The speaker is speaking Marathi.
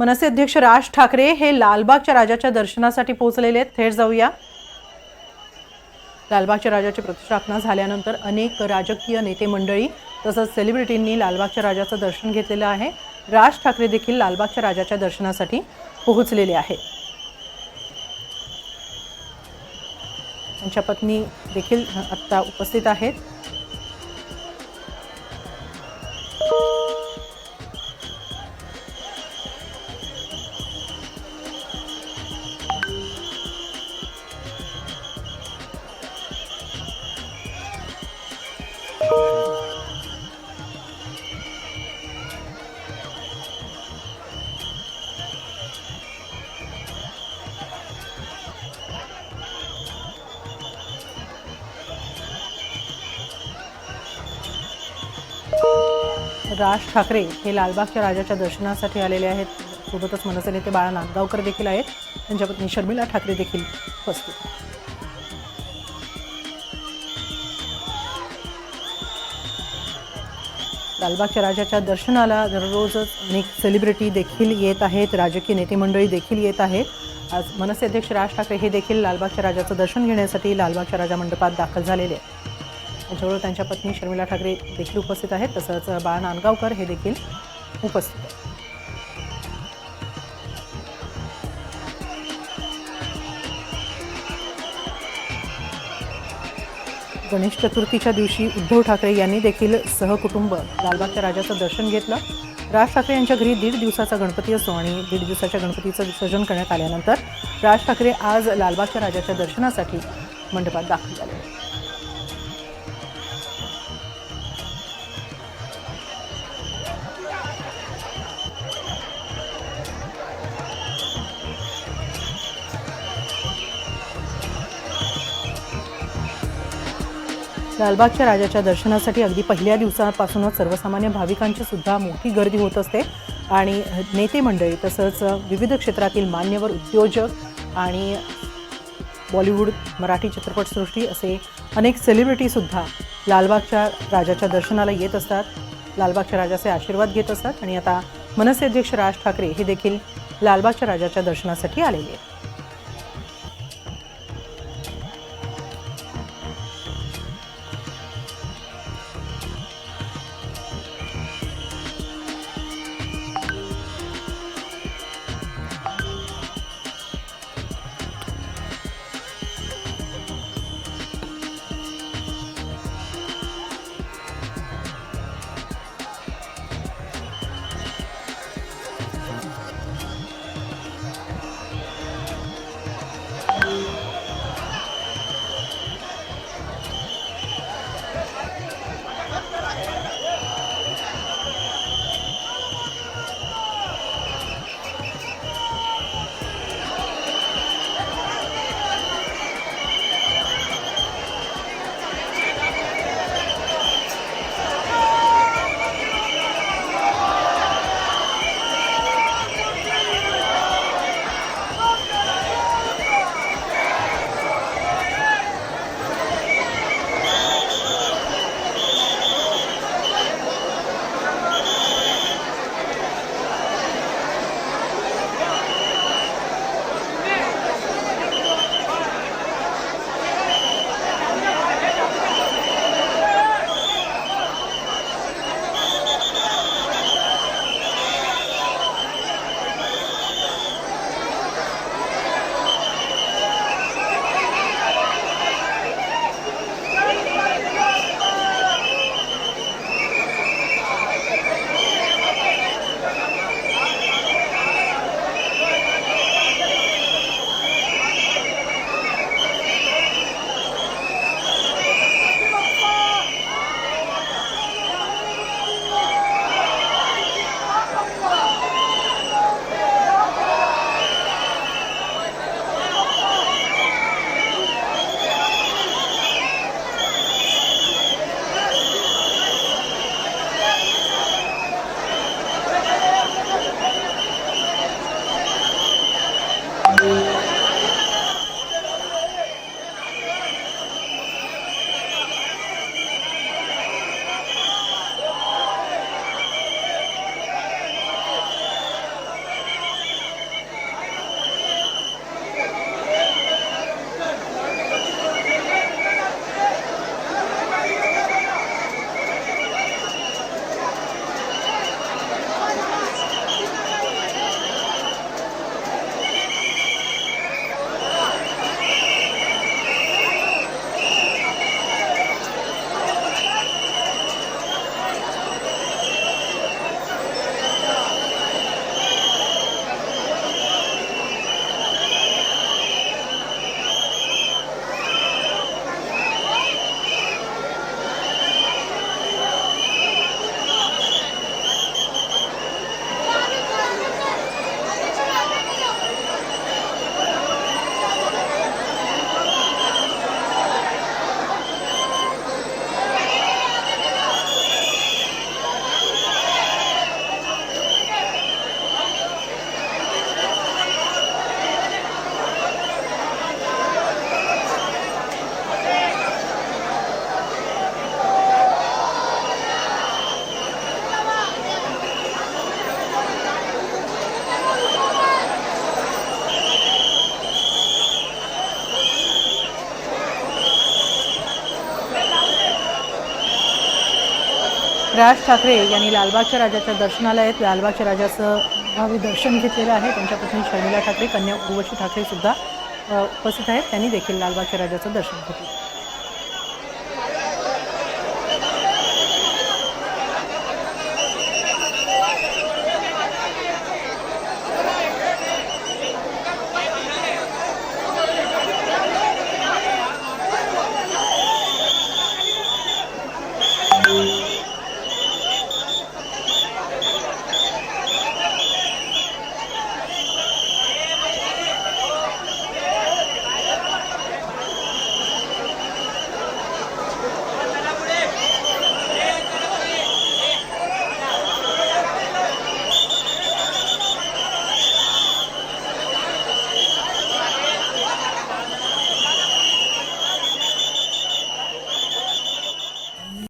मनसे अध्यक्ष राज ठाकरे हे लालबागच्या राजाच्या दर्शनासाठी पोहोचलेले आहेत. थेट जाऊया. लालबागच्या राजाची प्रतिष्ठापना झाल्यानंतर अनेक राजकीय नेते मंडळी तसंच सेलिब्रिटींनी लालबागच्या राजाचं दर्शन घेतलेलं आहे. राज ठाकरे देखील लालबागच्या राजाच्या दर्शनासाठी पोहोचलेले आहेत. त्यांच्या पत्नी देखील आत्ता उपस्थित आहेत. राज ठाकरे हे लालबागच्या राजाच्या दर्शनासाठी आलेले आहेत. सोबतच मनसे नेते बाळा नांदगावकर देखील आहेत. त्यांच्या पत्नी शर्मिला ठाकरे देखील उपस्थित. लालबागच्या राजाच्या दर्शनाला दररोजच अनेक सेलिब्रिटी देखील येत आहेत. राजकीय नेते मंडळी देखील येत आहेत. आज मनसे अध्यक्ष राज ठाकरे हे देखील लालबागच्या राजाचं दर्शन घेण्यासाठी लालबागच्या राजा मंडपात दाखल झालेले आहेत. त्यांच्याबरोबर त्यांच्या पत्नी शर्मिला ठाकरे देखील उपस्थित आहेत. तसंच बाळा नांदगावकर हे देखील उपस्थित आहेत. गणेश चतुर्थीच्या दिवशी उद्धव ठाकरे यांनी देखील सहकुटुंब लालबागच्या राजाचं दर्शन घेतलं. राज ठाकरे यांच्या घरी दीड दिवसाचा गणपती असतो आणि दीड दिवसाच्या गणपतीचं विसर्जन करण्यात आल्यानंतर राज ठाकरे आज लालबागच्या राजाच्या दर्शनासाठी मंडपात दाखल झाले. लालबागच्या राजाच्या दर्शनासाठी अगदी पहिल्या दिवसापासूनच सर्वसामान्य भाविकांची सुद्धा मोठी गर्दी होत असते. आणि नेते मंडळी तसंच विविध क्षेत्रातील मान्यवर उद्योजक आणि बॉलिवूड मराठी चित्रपटसृष्टी असे अनेक सेलिब्रिटीसुद्धा लालबागच्या राजाच्या दर्शनाला येत असतात. लालबागच्या राजाचे आशीर्वाद घेत असतात आणि आता मनसे अध्यक्ष राज ठाकरे हे देखील लालबागच्या राजाच्या दर्शनासाठी आलेले आहेत. राज ठाकरे यांनी लालबागच्या राजाच्या दर्शनाला येत लालबागच्या राजाचं भावी दर्शन घेतलेलं आहे. त्यांच्या पत्नी शर्मिला ठाकरे कन्या उर्वशी ठाकरे सुद्धा उपस्थित आहेत. त्यांनी देखील लालबागच्या राजाचं दर्शन घेतलं.